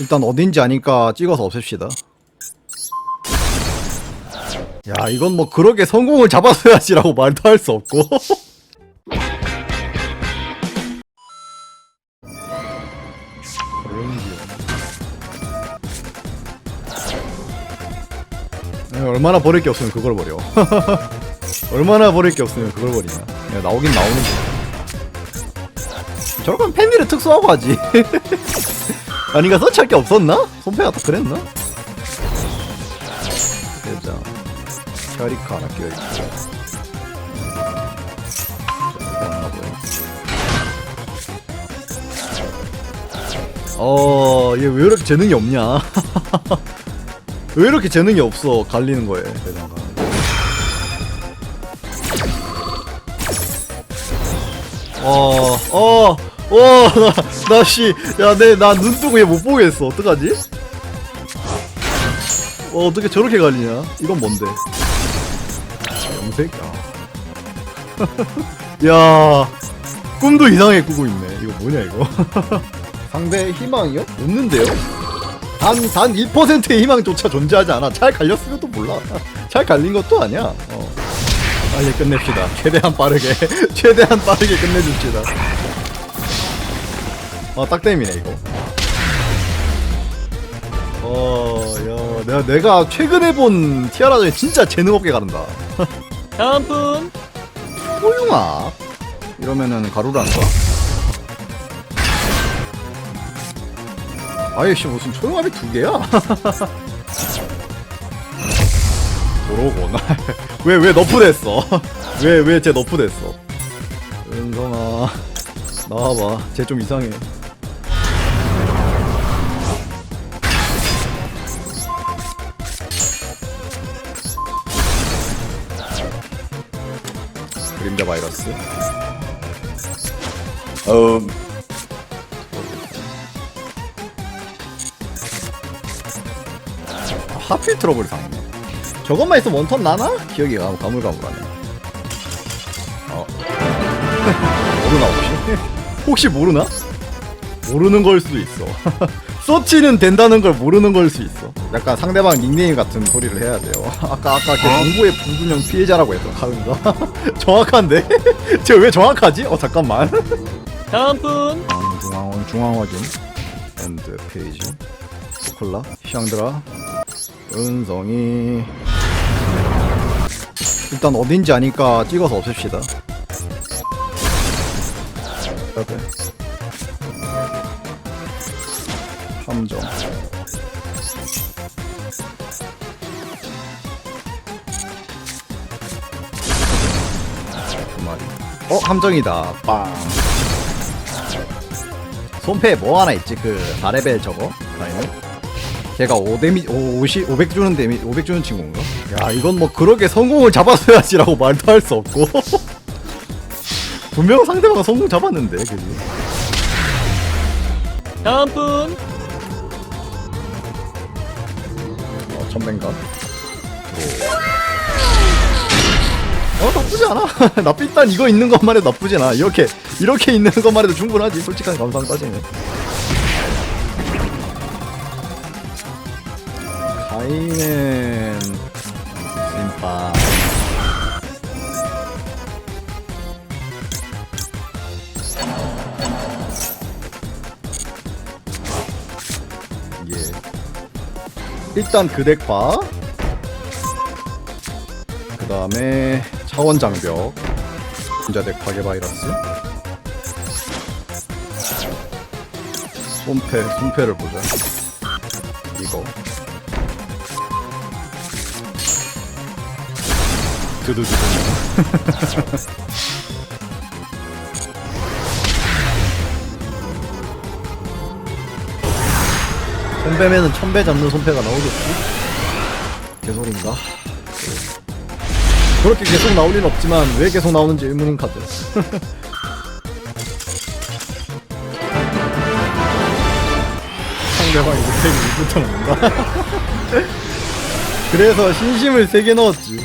일단 어딘지 아니까 찍어서 없앱시다. 야, 이건 뭐 그렇게 성공을 잡았어야지라고 말도 할 수 없고. 에, 얼마나 버릴 게 없으면 그걸 버려. 얼마나 버릴 게 없으면 그걸 버리냐. 야, 나오긴 나오는데. 저럴 거면 팬미를 특수하고 하지. 아니가 서치할 게 없었나? 손패가 더 그랬나? 대장 샤리카 하나 끼어있고 어, 얘 왜 이렇게 재능이 없냐? 왜 이렇게 재능이 없어? 갈리는 거에 대장가. 어, 어, 어, 나, 나, 씨, 야, 내, 나 눈 뜨고 얘 못 보겠어. 어떡하지? 어, 어떻게 저렇게 갈리냐? 이건 뭔데? 영색? 야. 야, 꿈도 이상하게 꾸고 있네. 이거 뭐냐, 이거? 상대 희망이요? 없는데요? 단, 단 1%의 희망조차 존재하지 않아. 잘 갈렸으면도 몰라. 잘 갈린 것도 아니야. 어. 빨리 끝냅시다. 최대한 빠르게. 최대한 빠르게 끝내줍시다. 아, 딱땜이네, 이거. 어, 야, 내가, 내가 최근에 본 티아라 중에 진짜 재능 없게 가른다. 다음 분 소용아. 이러면은 가루라는 거야? 아이씨, 무슨 초용합이 두 개야? 모르고, 나. 왜, 왜 너프됐어? 왜, 왜 쟤 너프됐어? 은성아, 나와봐. 쟤 좀 이상해. 그림자 바이러스. 음, 아, 하필 트러블이 당했네. 저것만 있으면 원턴 나나? 기억이 가, 가물가물하네. 어. 모르나 혹시? 혹시 모르나? 모르는 걸 수도 있어. 소치는 된다는 걸 모르는 걸 수 있어. 약간 상대방 닉네임 같은 소리를 해야 돼요. 아까 아까 그 정부의 불균형 피해자라고 했던 카운가 정확한데? 제가 왜 정확하지? 어 잠깐만. 다음 분 중앙원 중앙화준 엔드 페이지 스콜라 향드라 은성이 일단 어딘지 아니까 찍어서 없앱시다. 오케이. 3점 두어 함정이다 빵 손패 뭐 하나 있지 그 4레벨 저거 다이노 걔가 5데미, 50, 500 주는 데미, 500 주는 친구인가? 야, 이건 뭐 그러게 성공을 잡았어야지라고 말도 할 수 없고. 분명 상대방 성공 잡았는데, 그지? 다음 분! 어 천맨가? 어 나쁘지 않아. 나 일단 이거 있는 것만 해도 나쁘진 않아. 이렇게 이렇게 있는 것만 해도 충분하지. 솔직한 감상 따지면. 가인은 일단 그 덱파. 그 다음에 차원 장벽. 분자덱 파괴 바이러스. 손패 손패를 보자. 이거. 드드드드 손배면은 천배 잡는 손패가 나오겠지? 개소리인가? 그렇게 계속 나올 리는 없지만 왜 계속 나오는지 의문인 카드. 상대방이 못해기 이부터 넣는다. 그래서 신심을 3개 넣었지.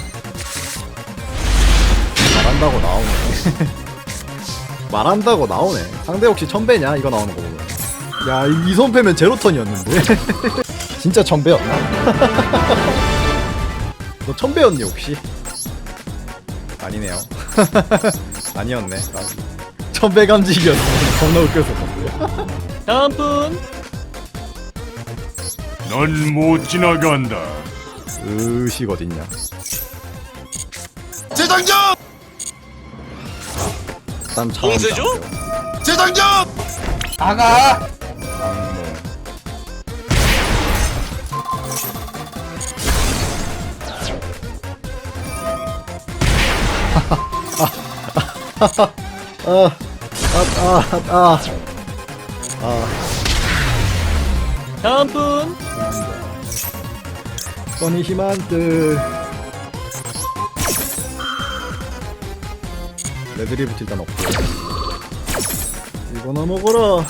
말한다고 나오네. 말한다고 나오네. 상대 혹시 천배냐? 이거 나오는 거 야, 이, 이손 패면 제로턴이었는데. 진짜 천배였나? 너 천배였니, 혹시? 아니네요. 아니었네. 천배 감지기였어. 겁나 웃겨서. 다음 분 넌 못 지나간다. 의식 어딨냐? 재장전! 난 차원 봉쇄죠? 재장전! 아가 아, 아, 아, 아. 다음 분 써니 히만트. 레드리부트 일단 없고. 이거나 먹어라.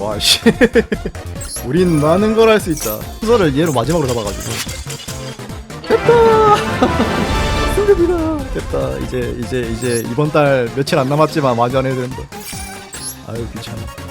와, 씨. 우린 많은 걸 할 수 있다. 수서를 얘로 마지막으로 잡아가지고. 됐다! 승급이다! 됐다. 이제, 이제, 이제, 이번 달 며칠 안 남았지만 마저 안 해야 된다. 아유, 귀찮아.